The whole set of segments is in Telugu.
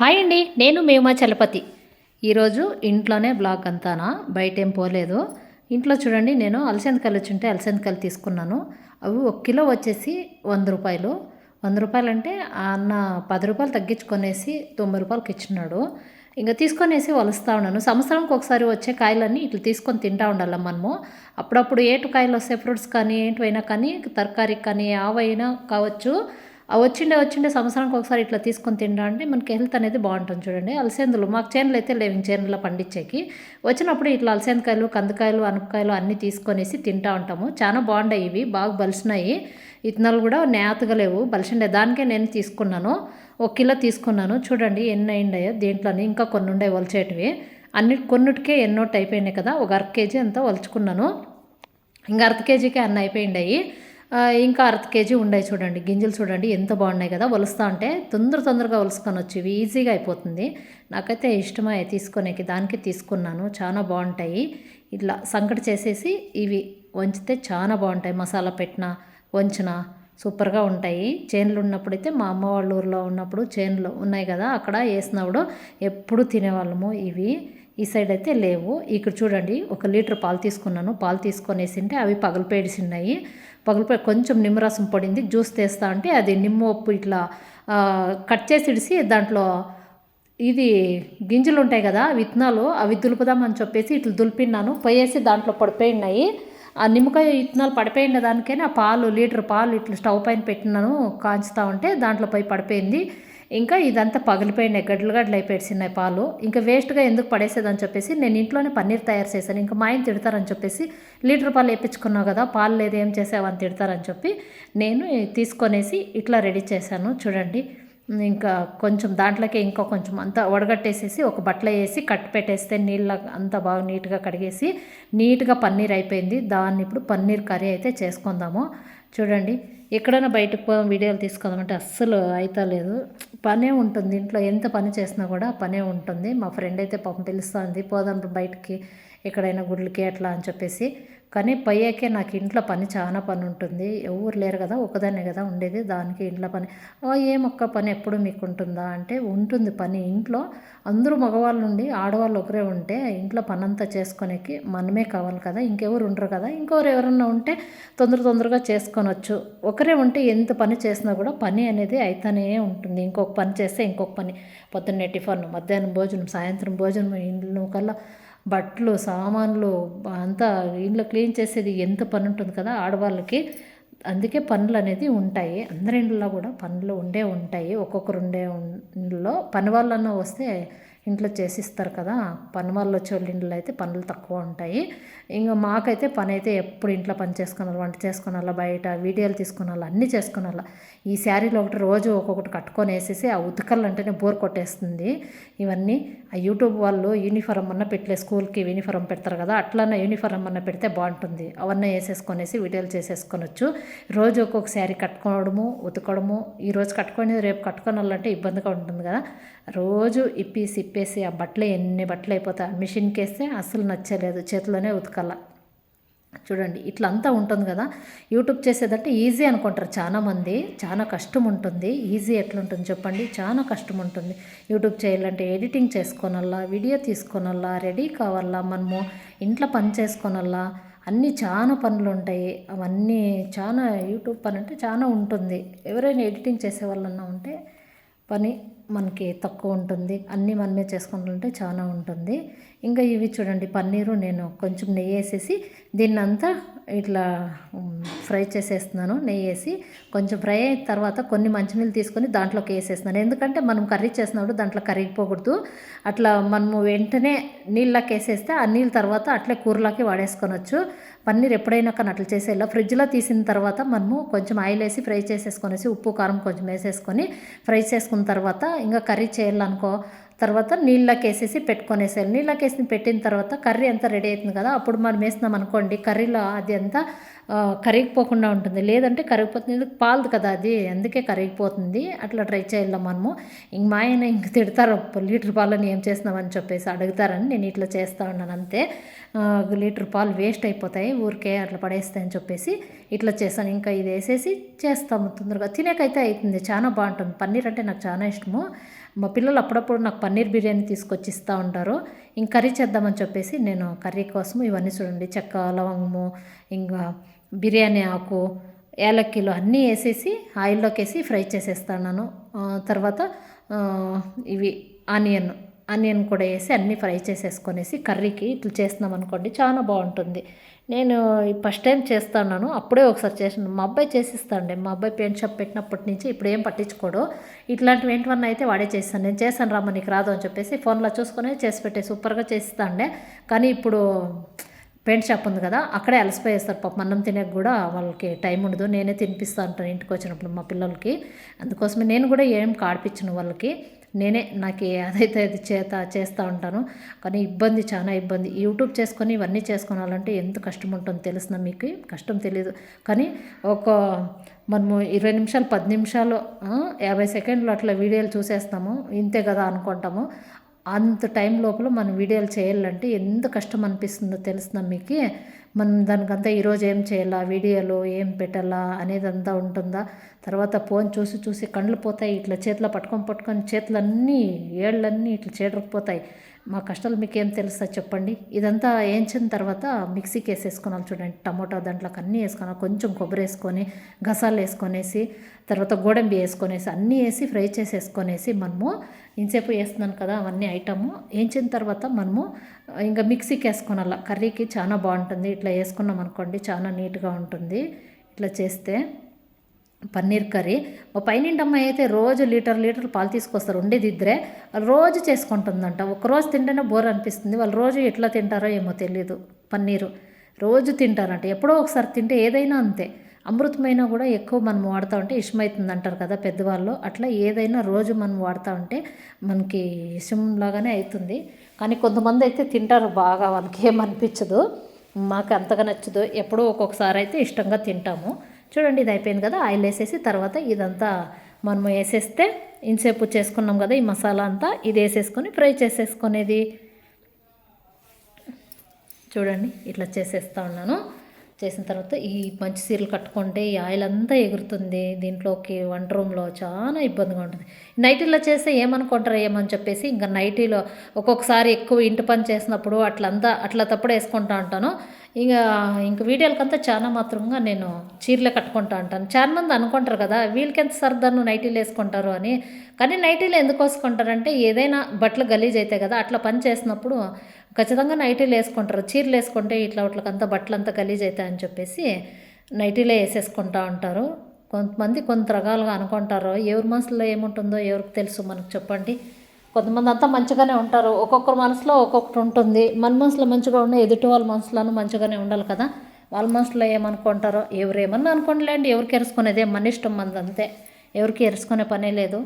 హాయ్ అండి నేను మేమా చలపతి. ఈరోజు ఇంట్లోనే బ్లాగ్ అంతానా? బయట ఏం పోలేదు. ఇంట్లో చూడండి నేను అలసందకాయలు వచ్చుంటే అలసందకాయలు తీసుకున్నాను. అవి ఒక కిలో వచ్చేసి వంద రూపాయలు. వంద రూపాయలు అంటే ఆ అన్న పది రూపాయలు తగ్గించుకొనేసి తొంభై రూపాయలకి ఇచ్చినాడు. ఇంకా తీసుకొనేసి వలుస్తూ ఉన్నాను. సంవత్సరంకి ఒకసారి వచ్చే కాయలన్నీ ఇట్లా తీసుకొని తింటా ఉండాలి మనము. అప్పుడప్పుడు ఏటు కాయలు వస్తాయి ఫ్రూట్స్ కానీ ఏంటివైనా కానీ తరకారీ కానీ ఆవైనా కావచ్చు. వచ్చిండే వచ్చిండే సంవత్సరానికి ఒకసారి ఇట్లా తీసుకొని తింటా అంటే మనకి హెల్త్ అనేది బాగుంటుంది చూడండి. అలసేందులు మాకు చేనులు అయితే లేవు చేనులో పండించేకి. వచ్చినప్పుడు ఇట్లా అలసేందకాయలు కందకాయలు అనపకాయలు అన్నీ తీసుకొనేసి తింటా ఉంటాము. చాలా బాగుండాయి ఇవి బాగా బలిసినాయి. ఇతనాలు కూడా నేతగా లేవు బలిసిండే. దానికే నేను తీసుకున్నాను. ఒక కిలో తీసుకున్నాను. చూడండి ఎన్ని అయిండాయో దీంట్లోని ఇంకా కొన్ని ఉండే వలిచేటివి అన్ని కొన్నిటికే ఎన్నోటి అయిపోయినాయి కదా. ఒక అర కేజీ అంతా వలుచుకున్నాను ఇంకా అర్ధ కేజీకే అన్నీ అయిపోయిండాయి. ఇంకా అర్ధ కేజీ ఉన్నాయి చూడండి గింజలు చూడండి ఎంత బాగున్నాయి కదా. వలుస్తా అంటే తొందర తొందరగా వలుసుకొని వచ్చి ఇవి ఈజీగా అయిపోతుంది. నాకైతే ఇష్టమై తీసుకునేకి దానికి తీసుకున్నాను చాలా బాగుంటాయి. ఇట్లా సంకటి చేసేసి ఇవి వంచితే చాలా బాగుంటాయి. మసాలా పెట్టిన వంచిన సూపర్గా ఉంటాయి. చేనులు ఉన్నప్పుడైతే మా అమ్మ వాళ్ళ ఊర్లో ఉన్నప్పుడు చేనులు ఉన్నాయి కదా అక్కడ వేసినప్పుడు ఎప్పుడు తినేవాళ్ళము ఇవి. ఈ సైడ్ అయితే లేవు. ఇక్కడ చూడండి ఒక లీటర్ పాలు తీసుకున్నాను. పాలు తీసుకొనేసింటే అవి పగలపేడిసిన్నాయి. పగిలిపోయి కొంచెం నిమ్మరసం పడింది జ్యూస్ తెస్తా అంటే అది నిమ్మ ఉప్పు ఇట్లా కట్ చేసి ఇడిసి దాంట్లో ఇది గింజలు ఉంటాయి కదా విత్తనాలు అవి దులుపుదామని చెప్పేసి ఇట్లా దులిపిన్నాను. పోయేసి దాంట్లో పడిపోయినాయి. ఆ నిమ్మకాయ విత్తనాలు పడిపోయిన దానికైనా పాలు లీటర్ పాలు ఇట్లా స్టవ్ పైన పెట్టినాను కాంచుతా ఉంటే దాంట్లో పోయి పడిపోయింది. ఇంకా ఇదంతా పగిలిపోయినాయి గడ్డలు గడ్డలు అయిపోయినాయి పాలు. ఇంకా వేస్ట్గా ఎందుకు పడేసేదని చెప్పేసి నేను ఇంట్లోనే పన్నీర్ తయారు చేశాను. ఇంకా మా ఆయన తిడతారని చెప్పేసి లీటర్ పాలు వేయించుకున్నావు కదా పాలు లేదు ఏం చేసావని తిడతారని చెప్పి నేను తీసుకొనేసి ఇట్లా రెడీ చేశాను. చూడండి ఇంకా కొంచెం దాంట్లోకి ఇంకా కొంచెం అంతా వడగట్టేసేసి ఒక బట్టలో వేసి కట్టి పెట్టేస్తే నీళ్ళ అంతా బాగా నీట్గా కడిగేసి నీట్గా పన్నీర్ అయిపోయింది. దాన్ని ఇప్పుడు పన్నీర్ కర్రీ అయితే చేసుకుందాము. చూడండి ఎక్కడైనా బయటకు పో వీడియోలు తీసుకోవాలంటే అస్సలు అయితే లేదు. పనే ఉంటుంది ఇంట్లో ఎంత పని చేసినా కూడా పనే ఉంటుంది. మా ఫ్రెండ్ అయితే పాపం పిలుస్తుంది పోదాం బయటికి. ఎక్కడైనా గుడ్లకి అట్లా అని చెప్పేసి. కానీ పయ్యాకే నాకు ఇంట్లో పని చాలా పని ఉంటుంది. ఎవరు లేరు కదా ఒకదాన్నే కదా ఉండేది. దానికి ఇంట్లో పని. ఏమొక్క పని ఎప్పుడు మీకు ఉంటుందా? అంటే ఉంటుంది పని ఇంట్లో. అందరూ మగవాళ్ళు ఉండి ఆడవాళ్ళు ఒకరే ఉంటే ఇంట్లో పని అంతా చేసుకునేకి మనమే కావాలి కదా. ఇంకెవరు ఉండరు కదా. ఇంకెవరు ఎవరన్నా ఉంటే తొందర తొందరగా చేసుకొనొచ్చు. ఒకరే ఉంటే ఎంత పని చేసినా కూడా పని అనేది అయితేనే ఉంటుంది. ఇంకొక పని చేస్తే ఇంకొక పని. పొద్దున్నే టిఫన్ మధ్యాహ్నం భోజనం సాయంత్రం భోజనం ఇంట్లో కల్లా బట్టలు సామాన్లు అంతా ఇంట్లో క్లీన్ చేసేది ఎంత పని ఉంటుంది కదా ఆడవాళ్ళకి. అందుకే పనులు అనేది ఉంటాయి. అందరి ఇంట్లో కూడా పనులు ఉండే ఉంటాయి. ఒక్కొక్కరు ఉండే ఇంట్లో పని వాళ్ళన్నా వస్తే ఇంట్లో చేసిస్తారు కదా. పని వాళ్ళు వచ్చే వాళ్ళ ఇంట్లో అయితే పనులు తక్కువ ఉంటాయి. ఇంకా మాకైతే పని అయితే ఎప్పుడు ఇంట్లో పని చేసుకున్నారు వంట చేసుకున్నాళ్ళ బయట వీడియోలు తీసుకున్నాళ్ళ అన్నీ చేసుకున్నాళ్ళ ఈ శారీలో ఒకటి రోజు ఒక్కొక్కటి కట్టుకొని వేసేసి ఆ ఉతకలంటేనే బోర్ కొట్టేస్తుంది. ఇవన్నీ ఆ యూట్యూబ్ వాళ్ళు యూనిఫారం అన్న పెట్టలే స్కూల్కి యూనిఫారం పెడతారు కదా అట్లనే యూనిఫారం అన్న పెడితే బాగుంటుంది. అవన్నీ వేసేసుకొనేసి వీడియోలు చేసేసుకొనొచ్చు. రోజు ఒక్కొక్క శారీ కట్టుకోవడము ఉతకడము ఈ రోజు కట్టుకొని రేపు కట్టుకోనాలంటే ఇబ్బందిగా ఉంటుంది కదా. రోజు ఇప్పేసి ఇప్పేసి ఆ బట్టలు ఎన్ని బట్టలు అయిపోతాయి మిషన్కి వేస్తే అస్సలు నచ్చలేదు చేతిలోనే ఉతకాల. చూడండి ఇట్లా అంతా ఉంటుంది కదా. యూట్యూబ్ చేసేదంటే ఈజీ అనుకుంటారు చాలామంది. చాలా కష్టం ఉంటుంది ఈజీ ఎట్లుంటుంది చెప్పండి? చాలా కష్టం ఉంటుంది యూట్యూబ్ చేయాలంటే ఎడిటింగ్ చేసుకోనల్లా వీడియో తీసుకోనల్లా రెడీ కావాలా మనము ఇంట్లో పని చేసుకోనల్లా అన్నీ చాలా పనులు ఉంటాయి అవన్నీ చాలా యూట్యూబ్ పని అంటే చాలా ఉంటుంది. ఎవరైనా ఎడిటింగ్ చేసే వాళ్ళన్నా ఉంటే పని మనకి తక్కువ ఉంటుంది. అన్నీ మనమే చేసుకుంటుంటే చాలా ఉంటుంది. ఇంకా ఇవి చూడండి పన్నీరు నేను కొంచెం నెయ్యి వేసేసి దీన్నంతా ఇట్లా ఫ్రై చేసేస్తున్నాను నెయ్యి వేసి. కొంచెం ఫ్రై అయిన తర్వాత కొన్ని మంచినీళ్ళు తీసుకొని దాంట్లోకి వేసేస్తున్నాను. ఎందుకంటే మనం కర్రీ చేసినప్పుడు దాంట్లో కరిగిపోకూడదు అట్లా మనము వెంటనే నీళ్ళకి వేసేస్తే ఆ నీళ్ళ తర్వాత అట్లే కూరలోకి వాడేసుకోనొచ్చు. పన్నీర్ ఎప్పుడైనా కానీ అట్లా చేసేలా. ఫ్రిడ్జ్లో తీసిన తర్వాత మనము కొంచెం ఆయిల్ వేసి ఫ్రై చేసేసుకొనేసి ఉప్పు కారం కొంచెం వేసేసుకొని ఫ్రై చేసుకున్న తర్వాత ఇంకా కర్రీ చేయాలనుకో తర్వాత నీళ్ళకి వేసేసి పెట్టుకొనేసేయాలి. నీళ్ళకి వేసి పెట్టిన తర్వాత కర్రీ అంతా రెడీ అవుతుంది కదా అప్పుడు మనం వేసినాం అనుకోండి కర్రీలో అది అంతా కరిగిపోకుండా ఉంటుంది. లేదంటే కరిగిపోతుంది ఎందుకు పాలదు కదా అది అందుకే కరిగిపోతుంది. అట్లా ట్రై చేయాలి మనము. ఇంక మా ఆయన ఇంక తిడతారు లీటర్ పాలని ఏం చేస్తున్నామని చెప్పేసి అడుగుతారని నేను ఇట్లా చేస్తా ఉన్నాను అంతే. లీటర్ పాలు వేస్ట్ అయిపోతాయి ఊరికే అట్లా పడేస్తాయని చెప్పేసి ఇట్లా చేస్తాను ఇంకా ఇది వేసేసి చేస్తాము తొందరగా. తినేకైతే అవుతుంది చాలా బాగుంటుంది. పన్నీర్ అంటే నాకు చాలా ఇష్టము. మా పిల్లలు అప్పుడప్పుడు నాకు పన్నీర్ బిర్యానీ తీసుకొచ్చి ఇస్తూ ఉంటారు. ఇంక కర్రీ చేద్దామని చెప్పేసి నేను కర్రీ కోసం ఇవన్నీ చూడండి. చెక్క లవంగము ఇంకా బిర్యానీ ఆకు ఏలక్కీలు అన్నీ వేసేసి ఆయిల్లోకి వేసి ఫ్రై చేసేస్తాను తర్వాత ఇవి ఆనియన్. ఆనియన్ కూడా వేసి అన్నీ ఫ్రై చేసేసుకొనేసి కర్రీకి ఇట్లా చేస్తున్నాం అనుకోండి చాలా బాగుంటుంది. నేను ఫస్ట్ టైం చేస్తున్నాను. అప్పుడే ఒకసారి చేసాను మా అబ్బాయి చేసిస్తాండే మా అబ్బాయి పెయింట్ షాప్ పెట్టినప్పటి నుంచి ఇప్పుడు ఏం పట్టించుకోడు. ఇట్లాంటివి ఏంటివన్నీ అయితే వాడే చేస్తాను. నేను చేశాను రామ్మ నీకు రాదు అని చెప్పేసి ఫోన్లో చూసుకొని చేసి పెట్టే సూపర్గా చేసిస్తాండే కానీ ఇప్పుడు పెయింట్ షాప్ ఉంది కదా అక్కడే అలసిపోయేస్తారు. పాపం అన్నం తినక కూడా వాళ్ళకి టైం ఉండదు. నేనే తినిపిస్తూ ఉంటాను ఇంటికి వచ్చినప్పుడు మా పిల్లలకి. అందుకోసమే నేను కూడా ఏం కాడిపించను వాళ్ళకి. నేనే నాకు అదైతే అది చేత చేస్తూ ఉంటాను. కానీ ఇబ్బంది చాలా ఇబ్బంది. యూట్యూబ్ చేసుకొని ఇవన్నీ చేసుకోవాలంటే ఎంత కష్టం ఉంటుందో తెలుసిన మీకు? కష్టం తెలియదు కానీ ఒక మనము ఇరవై నిమిషాలు పది నిమిషాలు యాభై సెకండ్లు అట్లా వీడియోలు చూసేస్తాము. ఇంతే కదా అనుకుంటాము. అంత టైం లోపల మనం వీడియోలు చేయాలంటే ఎంత కష్టం అనిపిస్తుందో తెలుస్తుందా మీకు? మనం దానికంతా ఈరోజు ఏం చేయాలా? వీడియోలు ఏం పెట్టాలా? అనేది అంతా ఉంటుందా? తర్వాత ఫోన్ చూసి చూసి కండ్లు పోతాయి ఇట్లా చేతిలో పట్టుకొని పట్టుకొని చేతులన్నీ ఏళ్ళన్నీ ఇట్లా చేడకపోతాయి మా కష్టాలు మీకు ఏం తెలుస్తా చెప్పండి. ఇదంతా వేయించిన తర్వాత మిక్సీకి వేసేసుకున్నాను చూడండి. టమోటా దాంట్లోకి అన్నీ వేసుకున్నాను కొంచెం కొబ్బరి వేసుకొని గసాలు వేసుకొనేసి తర్వాత గోడంబి వేసుకొనేసి అన్నీ వేసి ఫ్రై చేసేసుకొనేసి మనము ఇంతసేపు వేస్తున్నాను కదా అవన్నీ ఐటము. వేయించిన తర్వాత మనము ఇంకా మిక్సీకి వేసుకోనాల. కర్రీకి చాలా బాగుంటుంది. ఇట్లా వేసుకున్నాం అనుకోండి చాలా నీట్గా ఉంటుంది. ఇట్లా చేస్తే పన్నీర్ కర్రీ. మా పైనింటి అమ్మాయి అయితే రోజు లీటర్ లీటర్ పాలు తీసుకొస్తారు. ఉండేది ఇద్దరే రోజు చేసుకుంటుందంట. ఒకరోజు తింటేనే బోర్ అనిపిస్తుంది. వాళ్ళు రోజు ఎట్లా తింటారో ఏమో తెలియదు పన్నీరు. రోజు తింటారంట. ఎప్పుడో ఒకసారి తింటే ఏదైనా అంతే. అమృతమైన కూడా ఎక్కువ మనం వాడుతూ ఉంటే ఇష్టమవుతుంది అంటారు కదా పెద్దవాళ్ళు. అట్లా ఏదైనా రోజు మనం వాడుతూ ఉంటే మనకి ఇష్టంలాగానే అవుతుంది కానీ కొంతమంది అయితే తింటారు బాగా వాళ్ళకి ఏమనిపించదు మాకు అంతగా నచ్చదు. ఎప్పుడో ఒక్కొక్కసారి అయితే ఇష్టంగా తింటాము. చూడండి ఇది అయిపోయింది కదా. ఆయిల్ వేసేసి తర్వాత ఇదంతా మనం వేసేస్తే ఇంతసేపు చేసుకున్నాం కదా ఈ మసాలా అంతా. ఇది వేసేసుకొని ఫ్రై చేసేసుకునేది. చూడండి ఇట్లా చేసేస్తా ఉన్నాను. చేసిన తర్వాత ఈ మంచి సీరలు కట్టుకుంటే ఈ ఆయిల్ అంతా ఎగురుతుంది. దీంట్లోకి వంట రూమ్లో చాలా ఇబ్బందిగా ఉంటుంది. నైటీలో చేస్తే ఏమనుకుంటారు ఏమని చెప్పేసి ఇంకా నైటీలో ఒక్కొక్కసారి ఎక్కువ ఇంటి పని చేసినప్పుడు అట్లంతా అట్లా తప్పుడు వేసుకుంటా ఉంటాను. ఇంకా ఇంక వీడియోలకంతా చాలా మాత్రంగా నేను చీరలే కట్టుకుంటా ఉంటాను. చాలా మంది అనుకుంటారు కదా వీళ్ళకెంత సరదాను నైటీలు వేసుకుంటారు అని. కానీ నైటీలు ఎందుకు వేసుకుంటారంటే ఏదైనా బట్టలు గలీజ్ అవుతాయి కదా అట్లా పని చేసినప్పుడు ఖచ్చితంగా నైటీలు వేసుకుంటారు. చీరలు వేసుకుంటే ఇట్లా వాటికంతా బట్టలు అంతా గలీజ్ అవుతాయి అని చెప్పేసి నైటీలే వేసేసుకుంటా ఉంటారు. కొంతమంది కొంత రకాలుగా అనుకుంటారు. ఎవరి మనసులో ఏముంటుందో ఎవరికి తెలుసు మనకు చెప్పండి. కొంతమంది అంతా మంచిగానే ఉంటారు. ఒక్కొక్కరు మనసులో ఒక్కొక్కటి ఉంటుంది. మన మనసులో మంచిగా ఉన్న ఎదుటి వాళ్ళ మనసులోనూ మంచిగానే ఉండాలి కదా. వాళ్ళ మనసులో ఏమనుకుంటారో ఎవరు ఏమన్నా అనుకోండిలేండి. ఎవరికి ఎరుసుకునేదే మన ఇష్టం మంది అంతే ఎవరికి ఎరుసుకునే పనే లేదు.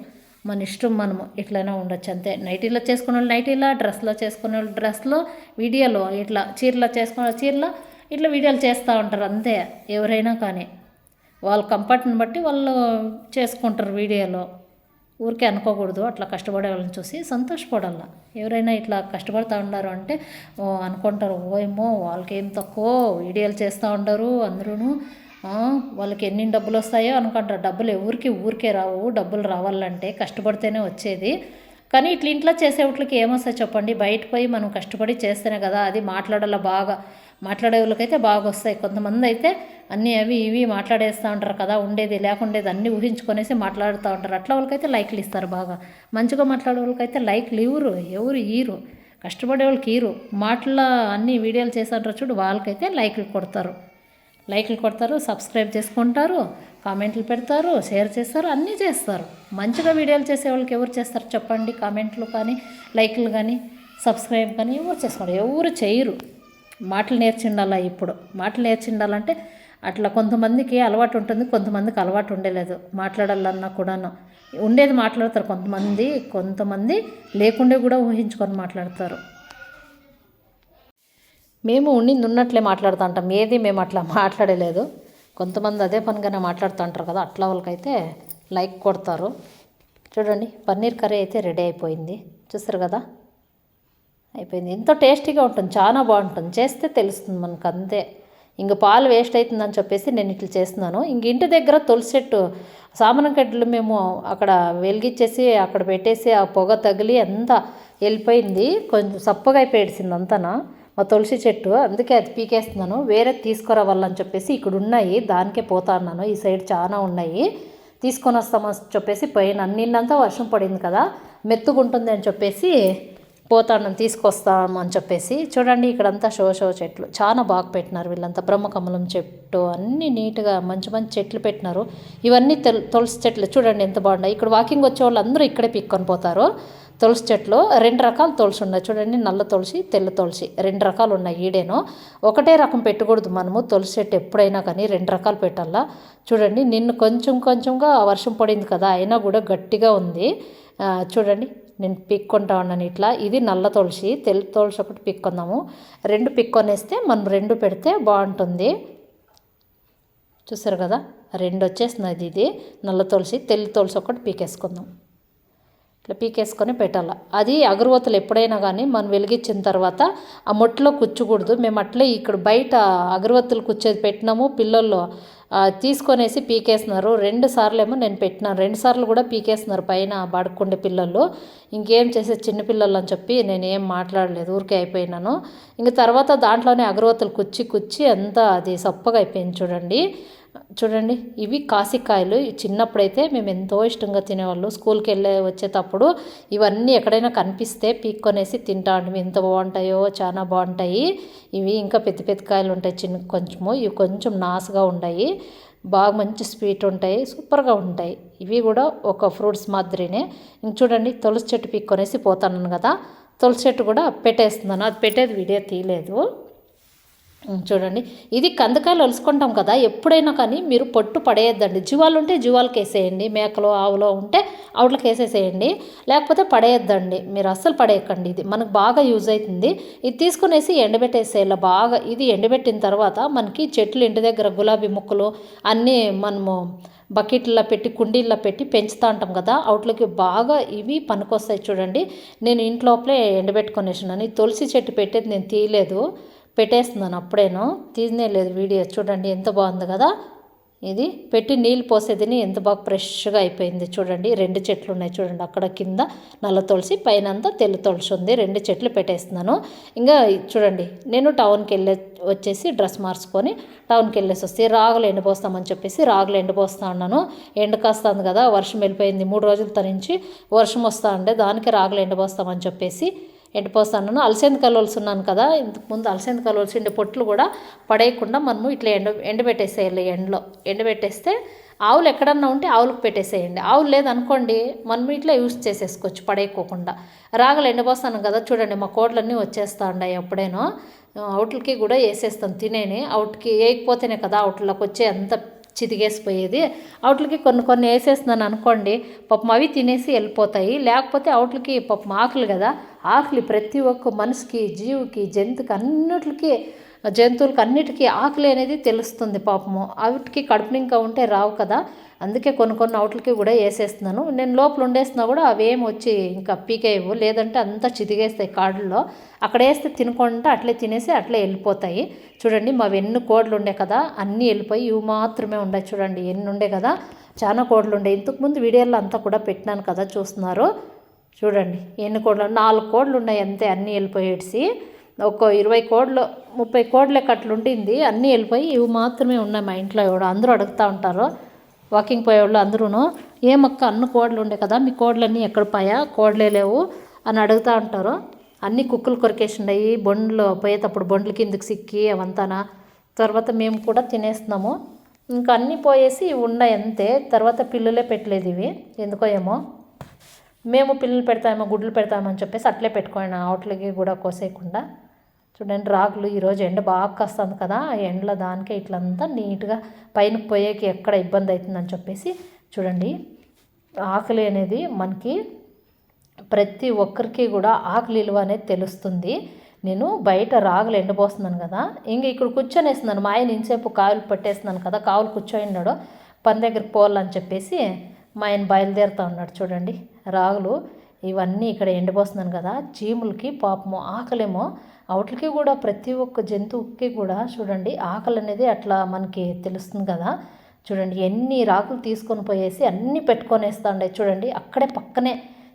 మన ఇష్టం మనము ఇట్లనే ఉండొచ్చు అంతే. నైటీలో చేసుకునే వాళ్ళు నైటీలో డ్రెస్లో చేసుకునే వాళ్ళు డ్రెస్లో వీడియోలో ఇట్లా చీరలో చేసుకునే చీరలో ఇట్లా వీడియోలు చేస్తూ ఉంటారు అంతే. ఎవరైనా కానీ. వాళ్ళ కంఫర్ట్ని బట్టి వాళ్ళు చేసుకుంటారు వీడియోలో. ఊరికే అనుకోకూడదు అట్లా కష్టపడే వాళ్ళని చూసి సంతోషపడాల. ఎవరైనా ఇట్లా కష్టపడుతూ ఉన్నారు అంటే అనుకుంటారు ఓ ఏమో వాళ్ళకేం తక్కువ వీడియోలు చేస్తూ ఉంటారు అందరూ వాళ్ళకి ఎన్ని డబ్బులు వస్తాయో అనుకుంటారు డబ్బులు ఎవరికి ఊరికే రావు. డబ్బులు రావాలంటే కష్టపడితేనే వచ్చేది. కానీ ఇట్లా ఇంట్లో చేసేవాటికి ఏమొస్తాయి చెప్పండి? బయట పోయి మనం కష్టపడి చేస్తేనే కదా అది మాట్లాడాల బాగా. మాట్లాడే వాళ్ళకైతే బాగా వస్తాయి. కొంతమంది అయితే అన్నీ అవి ఇవి మాట్లాడేస్తూ ఉంటారు కదా ఉండేది లేకుండేది అన్నీ ఊహించుకొనేసి మాట్లాడుతూ ఉంటారు. అట్లా వాళ్ళకైతే లైక్లు ఇస్తారు బాగా. మంచిగా మాట్లాడే వాళ్ళకైతే లైక్లు ఇవ్వరు ఎవరు ఈరు కష్టపడే వాళ్ళకి ఈరు మాటల అన్ని వీడియోలు చేస్తుంటారు చూడు వాళ్ళకైతే లైక్లు కొడతారు. లైక్లు కొడతారు సబ్స్క్రైబ్ చేసుకుంటారు కామెంట్లు పెడతారు షేర్ చేస్తారు అన్నీ చేస్తారు. మంచిగా వీడియోలు చేసే వాళ్ళకి ఎవరు చేస్తారు చెప్పండి. కామెంట్లు కానీ లైక్లు కానీ సబ్స్క్రైబ్ కానీ ఎవరు చేసుకోండి ఎవరు చేయరు. మాటలు నేర్చిండాలా ఇప్పుడు? మాటలు నేర్చిండాలంటే అట్లా కొంతమందికి అలవాటు ఉంటుంది కొంతమందికి అలవాటు ఉండలేదు. మాట్లాడాలన్నా కూడాను. ఉండేది మాట్లాడతారు కొంతమంది కొంతమంది లేకుండా కూడా ఊహించుకొని మాట్లాడతారు. మేము ఉండింది ఉన్నట్లే మాట్లాడుతూ ఉంటాం ఏది మేము అట్లా మాట్లాడలేదు. కొంతమంది అదే పనిగానే మాట్లాడుతూ ఉంటారు కదా. అట్లా వాళ్ళకైతే లైక్ కొడతారు. చూడండి పన్నీర్ కర్రీ అయితే రెడీ అయిపోయింది. చూస్తారు కదా? అయిపోయింది. ఎంతో టేస్టీగా ఉంటుంది. చాలా బాగుంటుంది. చేస్తే తెలుస్తుంది మనకు అంతే. ఇంక పాలు వేస్ట్ అవుతుందని చెప్పేసి నేను ఇట్లా చేస్తున్నాను. ఇంక ఇంటి దగ్గర తులసి చెట్టు గడ్డలు మేము అక్కడ వెలిగించేసి అక్కడ పెట్టేసి ఆ పొగ తగిలి అంతా వెళ్ళిపోయింది. కొంచెం సప్పగా అయిపోయేసింది అంతనా. మా తులసి చెట్టు అందుకే అది పీకేస్తున్నాను. వేరే తీసుకురావాలని చెప్పేసి ఇక్కడ ఉన్నాయి దానికే పోతా అన్నాను. ఈ సైడ్ చాలా ఉన్నాయి. తీసుకొని వస్తామని చెప్పేసి పైన నిన్నంతా వర్షం పడింది కదా. మెత్తుకుంటుంది అని చెప్పేసి పోతాను తీసుకొస్తాము అని చెప్పేసి. చూడండి ఇక్కడంతా షో షో చెట్లు. చాలా బాగా పెట్టినారు వీళ్ళంతా. బ్రహ్మకమలం చెట్టు అన్నీ నీట్గా మంచి మంచి చెట్లు పెట్టినారు. ఇవన్నీ తెల్ తులసి చెట్లు చూడండి ఎంత బాగున్నాయి. ఇక్కడ వాకింగ్ వచ్చే వాళ్ళు అందరూ ఇక్కడే పిక్కొని పోతారు. తులసి చెట్లో రెండు రకాల తులసి ఉన్నాయి. చూడండి నల్ల తులసి తెల్ల తులసి. రెండు రకాలు ఉన్నాయి ఈడేను. ఒకటే రకం పెట్టకూడదు మనము తులసి చెట్టు ఎప్పుడైనా కానీ రెండు రకాలు పెట్టాలా? చూడండి నిన్న కొంచెం కొంచెంగా వర్షం పడింది కదా అయినా కూడా గట్టిగా ఉంది. చూడండి నేను పిక్కుంటా ఉన్నాను ఇట్లా. ఇది నల్ల తులసి తెల్ల తులసి ఒకటి పిక్కుందాము. రెండు పిక్కొనేస్తే మనం రెండు పెడితే బాగుంటుంది. చూసారు కదా రెండు వచ్చేసినది ఇది. నల్ల తులసి తెల్ల తులసి ఒకటి పీకేసుకుందాం. ఇట్లా పీకేసుకొని పెట్టాలి. అది అగరవత్తులు ఎప్పుడైనా కానీ మనం వెలిగించిన తర్వాత ఆ మొట్టలో కూర్చోకూడదు మేము అట్లే ఇక్కడ బయట అగరవత్తులు కూర్చోది పెట్టినాము. పిల్లల్లో తీసుకొనేసి పీకేస్తున్నారు. రెండు సార్లు ఏమో నేను పెట్టినాను. రెండు సార్లు కూడా పీకేస్తున్నారు పైన పడుకుండే పిల్లలు. ఇంకేం చేసే చిన్నపిల్లలు అని చెప్పి నేను ఏం మాట్లాడలేదు. ఊరికే అయిపోయినాను. ఇంక తర్వాత దాంట్లోనే అగరవత్తులు కుచ్చి కుచ్చి అంతా అది సప్పగా అయిపోయింది చూడండి. చూడండి ఇవి కాసికాయలు. చిన్నప్పుడైతే మేము ఎంతో ఇష్టంగా తినేవాళ్ళు. స్కూల్కి వెళ్ళే వచ్చేటప్పుడు ఇవన్నీ ఎక్కడైనా కనిపిస్తే పీక్కొనేసి తింటా ఉంటాం ఎంత బాగుంటాయో చాలా బాగుంటాయి. ఇవి ఇంకా పెద్ద పెద్ద కాయలు ఉంటాయి. చిన్న కొంచెము ఇవి కొంచెం నాసుగా ఉన్నాయి బాగా మంచి స్వీట్ ఉంటాయి. సూపర్గా ఉంటాయి. ఇవి కూడా ఒక ఫ్రూట్స్ మాదిరినే. ఇంక చూడండి తులసి చెట్టు పీక్కొనేసి పోతాను కదా తులసి చెట్టు కూడా పెట్టేస్తున్నాను. అది పెట్టేది వీడియో తీయలేదు. చూడండి. ఇది కందకాయలు ఒలుసుకుంటాం కదా ఎప్పుడైనా కానీ మీరు పొట్టు పడేయద్దండి. జీవాలు ఉంటే జీవాలకు వేసేయండి. మేకలు ఆవులో ఉంటే ఆవులకు వేసేసేయండి. లేకపోతే పడేయద్దండి. మీరు అస్సలు పడేయకండి ఇది. మనకు బాగా యూజ్ అవుతుంది. ఇది తీసుకునేసి ఎండబెట్టేసేయాలి. బాగా ఇది ఎండబెట్టిన తర్వాత మనకి చెట్లు ఇంటి దగ్గర గులాబీ ముక్కలు అన్నీ మనము బకెట్లో పెట్టి కుండీల్లో పెట్టి పెంచుతూ ఉంటాం కదా అవుట్లోకి బాగా ఇవి పనికొస్తాయి చూడండి. నేను ఇంట్లోపలే ఎండబెట్టుకునేసినాను. ఈ తులసి చెట్టు పెట్టేది నేను తీయలేదు. పెట్టేస్తున్నాను అప్పుడేను. తీనే లేదు వీడియో. చూడండి ఎంత బాగుంది కదా. ఇది పెట్టి నీళ్ళు పోసేదిని ఎంత బాగా ఫ్రెష్గా అయిపోయింది చూడండి. రెండు చెట్లు ఉన్నాయి చూడండి అక్కడ కింద. నల్ల తులసి పైన అంతా తెల్ల తులసి ఉంది. రెండు చెట్లు పెట్టేస్తున్నాను. ఇంకా చూడండి నేను టౌన్కి వెళ్ళే వచ్చేసి డ్రెస్ మార్చుకొని టౌన్కి వెళ్ళేసి వస్తే రాగులు ఎండిపోస్తామని చెప్పేసి రాగులు ఎండిపోస్తా ఉన్నాను. ఎండ కాస్తుంది కదా వర్షం వెళ్ళిపోయింది. మూడు రోజుల తరించి వర్షం వస్తూ ఉండే దానికి రాగులు ఎండిపోస్తామని చెప్పేసి ఎండిపోస్తాను అలసంద కలవలుసున్నాను కదా. ఇంతకుముందు అలసేందు కలవలసి ఉండే పొట్లు కూడా పడేయకుండా మనము ఇట్లా ఎండ ఎండబెట్టేసేయాలి ఎండలో. ఎండబెట్టేస్తే ఆవులు ఎక్కడన్నా ఉంటే ఆవులకు పెట్టేసేయండి. ఆవులు లేదనుకోండి మనం ఇట్లా యూస్ చేసేసుకోవచ్చు పడేయకోకుండా. రాగలు ఎండబోస్తాను కదా. చూడండి మా కోడ్లన్నీ వచ్చేస్తా ఉన్నాయి ఎప్పుడైనా అవుట్లకి కూడా వేసేస్తాను తినేని. అవుట్కి వేయకపోతేనే కదా అవుట్లోకి వచ్చే అంత చితికేసిపోయేది. అవుట్లకి కొన్ని కొన్ని వేసేస్తున్నాను అనుకోండి పాపం అవి తినేసి వెళ్ళిపోతాయి. లేకపోతే అవుట్లకి పాపం ఆకులు కదా. ఆకులు ప్రతి ఒక్క మనిషికి జీవికి జంతువుకి అన్నిటికి జంతువులకి అన్నిటికీ ఆకలి అనేది తెలుస్తుంది పాపము. వాటికి కడుపు ఇంకా ఉంటే రావు కదా. అందుకే కొన్ని కొన్ని అవుట్లకి కూడా వేసేస్తున్నాను. నేను లోపల ఉండేస్తున్నా కూడా అవేమి వచ్చి ఇంకా పీకేయవు లేదంటే అంతా చితిగేస్తాయి కాడుల్లో. అక్కడ వేస్తే తినకుండా అట్లే తినేసి అట్లే వెళ్ళిపోతాయి. చూడండి మావి ఎన్ని కోడ్లు ఉండే కదా అన్నీ వెళ్ళిపోయి ఇవి మాత్రమే ఉన్నాయి చూడండి. ఎన్ని ఉండే కదా చాలా కోడ్లు ఉండే. ఇంతకుముందు వీడియోలో అంతా కూడా పెట్టినాను కదా చూస్తున్నారు. చూడండి ఎన్ని కోడ్లు నాలుగు కోడ్లు ఉన్నాయి అంతే అన్నీ వెళ్ళిపోయేసి ఒక ఇరవై కోడ్లు ముప్పై కోడ్లకి అట్లుండింది అన్నీ వెళ్ళిపోయి ఇవి మాత్రమే ఉన్నాయి మా ఇంట్లో కూడా అందరూ అడుగుతూ ఉంటారు. వాకింగ్ పోయేవాళ్ళు అందరూ ఏమక్క అన్ని కోడలు ఉండే కదా మీ కోడలన్నీ ఎక్కడ పోయా? కోడలే లేవు అని అడుగుతూ ఉంటారు. అన్ని కుక్కలు కొరికేసినాయి బొండ్లు పోయేటప్పుడు బొండ్ల కిందకి సిక్కి అవంతానా. తర్వాత మేము కూడా తినేస్తున్నాము. ఇంకా అన్నీ పోయేసి ఉన్నాయి అంతే. తర్వాత పిల్లలే పెట్టలేదు ఇవి. ఎందుకో ఏమో. మేము పిల్లలు పెడతామో గుడ్లు పెడతామని చెప్పేసి అట్లే పెట్టుకోండి అవుట్లకి కూడా కోసేయకుండా. చూడండి రాగులు ఈరోజు ఎండ బాగా కాస్తుంది కదా ఆ ఎండలో దానికే ఇట్లంతా నీట్గా పైన పోయేకి ఎక్కడ ఇబ్బంది అవుతుందని చెప్పేసి చూడండి. ఆకలి అనేది మనకి ప్రతి ఒక్కరికి కూడా ఆకలి విలువ అనేది తెలుస్తుంది. నేను బయట రాగులు ఎండబోస్తున్నాను కదా ఇంక ఇక్కడ కూర్చొనేస్తున్నాను. మా ఆయన ఇంతసేపు కావులు పట్టేస్తున్నాను కదా కావులు కూర్చోయినాడు పని దగ్గరికి పోవాలని చెప్పేసి మా ఆయన బయలుదేరుతూ ఉన్నాడు చూడండి. రాగులు ఇవన్నీ ఇక్కడ ఎండిపోస్తున్నాను కదా చీములకి పాపము ఆకలేమో వాటికి కూడా ప్రతి ఒక్క జంతువుకి కూడా చూడండి ఆకలి అనేది అట్లా మనకి తెలుస్తుంది కదా. చూడండి ఎన్ని రాకులు తీసుకొని పోయేసి అన్నీ పెట్టుకొనేస్తాండే. చూడండి అక్కడే పక్కనే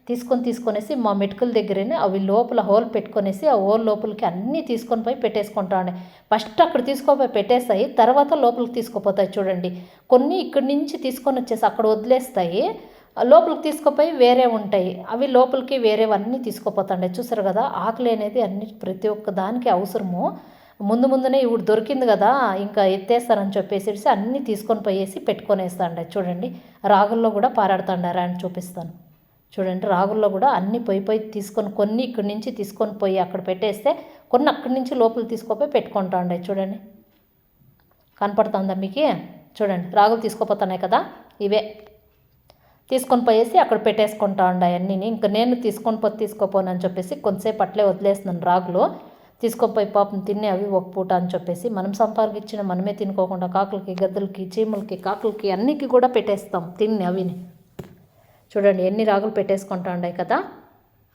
తీసుకొని తీసుకొనేసి మా మెటుకుల దగ్గరనే అవి లోపల హోల్ పెట్టుకొనేసి ఆ హోల్ లోపలికి అన్నీ తీసుకొని పోయి పెట్టేసుకుంటా ఉండే ఫస్ట్ అక్కడ తీసుకోపోయి పెట్టేస్తాయి తర్వాత లోపలికి తీసుకుపోతాయి చూడండి. కొన్ని ఇక్కడి నుంచి తీసుకొని వచ్చేసి అక్కడ వదిలేస్తాయి. లోపలికి తీసుకుపోయి వేరే ఉంటాయి. అవి లోపలికి వేరేవన్నీ తీసుకుపోతాండే. చూసారు కదా ఆకలి అనేది అన్ని ప్రతి ఒక్క దానికి అవసరము. ముందు ముందునే ఇప్పుడు దొరికింది కదా ఇంకా ఎత్తేస్తారని చెప్పేసి అన్నీ తీసుకొని పోయేసి పెట్టుకొనేస్తాండే. చూడండి రాగుల్లో కూడా పారాడుతాండారా అని చూపిస్తాను. చూడండి రాగుల్లో కూడా అన్ని పోయి పోయి తీసుకొని కొన్ని ఇక్కడి నుంచి తీసుకొని పోయి అక్కడ పెట్టేస్తే కొన్ని అక్కడి నుంచి లోపల తీసుకుపోయి పెట్టుకుంటా ఉండే చూడండి. కనపడుతుందా మీకు? చూడండి రాగులు తీసుకుపోతున్నాయి కదా ఇవే. తీసుకొని పోయేసి అక్కడ పెట్టేసుకుంటా ఉండే అన్నీ ఇంకా నేను తీసుకొని పోతే తీసుకోపోనని చెప్పేసి కొంతసేపు అట్లే వదిలేస్తున్నాను రాగులు. తీసుకొని పోయి పాపం తినే అవి ఒక పూట అని చెప్పేసి మనం సంపాదించిన మనమే తినుకోకుండా కాకులకి గద్దలకి చీమలకి కాకులకి అన్నికి కూడా పెట్టేస్తాం తిన్ని అవిని. చూడండి ఎన్ని రాగులు పెట్టేసుకుంటా ఉండే కదా.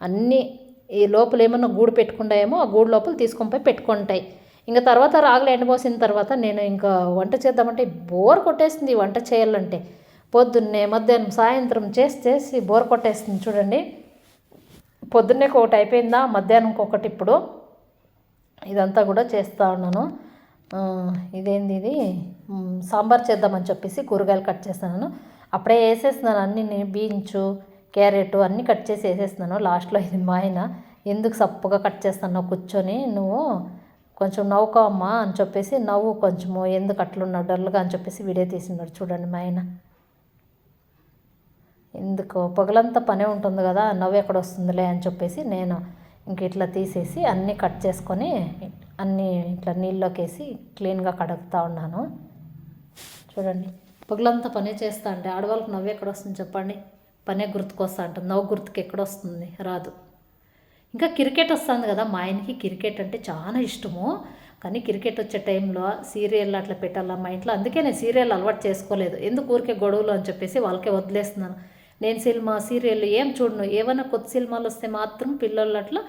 అన్నీ ఈ లోపల ఏమన్నా గూడు పెట్టుకుంటాయేమో ఆ గూడు లోపల తీసుకొని పోయి పెట్టుకుంటాయి. ఇంకా తర్వాత రాగులు ఎండబోసిన తర్వాత నేను ఇంకా వంట చేద్దామంటే బోర్ కొట్టేసింది వంట చేయాలంటే. పొద్దున్నే మధ్యాహ్నం సాయంత్రం చేసి చేసి బోర్ కొట్టేస్తుంది చూడండి. పొద్దున్నే ఒకటి అయిపోయిందా మధ్యాహ్నం ఒకటి ఇప్పుడు. ఇదంతా కూడా చేస్తూ ఉన్నాను. ఇదేంది ఇది? సాంబార్ చేద్దామని చెప్పేసి కూరగాయలు కట్ చేస్తున్నాను. అప్పుడే వేసేస్తున్నాను అన్ని నేను బీన్సు క్యారెట్ అన్నీ కట్ చేసి వేసేస్తున్నాను. లాస్ట్లో ఇది మా ఆయన ఎందుకు సప్పుగా కట్ చేస్తున్నావు? కూర్చొని నువ్వు కొంచెం నవ్వుకో అమ్మా అని చెప్పేసి నవ్వు కొంచెము ఎందుకు అట్లున్నావు? డల్గా అని చెప్పేసి వీడియో తీసినాడు చూడండి మా ఆయన. ఎందుకు పొగలంతా పనే ఉంటుంది కదా నవ్వు ఎక్కడ వస్తుందిలే అని చెప్పేసి నేను ఇంక ఇట్లా తీసేసి అన్నీ కట్ చేసుకొని అన్నీ ఇట్లా నీళ్ళలోకి వేసి క్లీన్గా కడుగుతూ ఉన్నాను. చూడండి పొగలంతా పనే చేస్తా అంటే ఆడవాళ్ళకి నవ్వు ఎక్కడ వస్తుంది చెప్పండి? పనే గుర్తుకొస్తా ఉంటుంది నవ్వు గుర్తుకు ఎక్కడ వస్తుంది? రాదు. ఇంకా క్రికెట్ వస్తుంది కదా మా ఆయనకి క్రికెట్ అంటే చాలా ఇష్టము. కానీ క్రికెట్ వచ్చే టైంలో సీరియల్ అట్లా పెట్టాలా మా ఇంట్లో? అందుకే నేను సీరియల్ అలవాటు చేసుకోలేదు. ఎందుకు ఊరికే గొడవలు అని చెప్పేసి వాళ్ళకే వదిలేస్తున్నాను. నేను సినిమా సీరియల్ ఏం చూడను. ఏమైనా కొత్త సినిమాలు వస్తే మాత్రం పిల్లలు అట్లా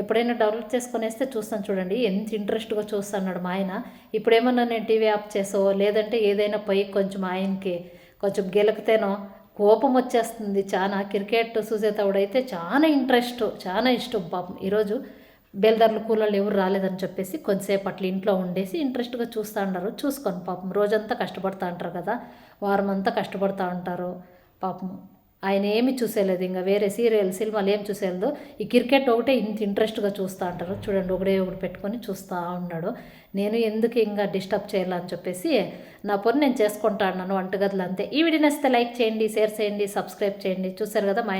ఎప్పుడైనా డౌన్లోడ్ చేసుకొని వేస్తే చూస్తాను చూడండి. ఎంత ఇంట్రెస్ట్గా చూస్తున్నాడు మా ఆయన. ఇప్పుడేమన్నా నేను టీవీ ఆఫ్ చేసో లేదంటే ఏదైనా పోయి కొంచెం ఆయనకి కొంచెం గెలికితేనో కోపం వచ్చేస్తుంది. చాలా క్రికెట్ సుజేతవుడైతే చాలా ఇంట్రెస్ట్ చాలా ఇష్టం పాపం. ఈరోజు బేల్దార్లు కూలర్లు ఎవరు రాలేదని చెప్పేసి కొంతసేపు అట్లా ఇంట్లో ఉండేసి ఇంట్రెస్ట్గా చూస్తూ ఉంటారు చూసుకొని పాపం. రోజంతా కష్టపడుతూ ఉంటారు కదా. వారం అంతా కష్టపడుతూ ఉంటారు పాపం. ఆయన ఏమి చూసేలేదు. ఇంకా వేరే సీరియల్ సినిమాలు ఏం చూసేలేదు. ఈ క్రికెట్ ఒకటే ఇంత ఇంట్రెస్ట్గా చూస్తూ ఉంటారు చూడండి ఒకటే ఒకటి పెట్టుకొని చూస్తూ ఉన్నాడు. నేను ఎందుకు ఇంకా డిస్టర్బ్ చేయాలని చెప్పేసి నా పని నేను చేసుకుంటా ఉన్నాను వంటగదులు అంతే. ఈ వీడియో నచ్చితే లైక్ చేయండి షేర్ చేయండి సబ్స్క్రైబ్ చేయండి. చూసారు కదా మా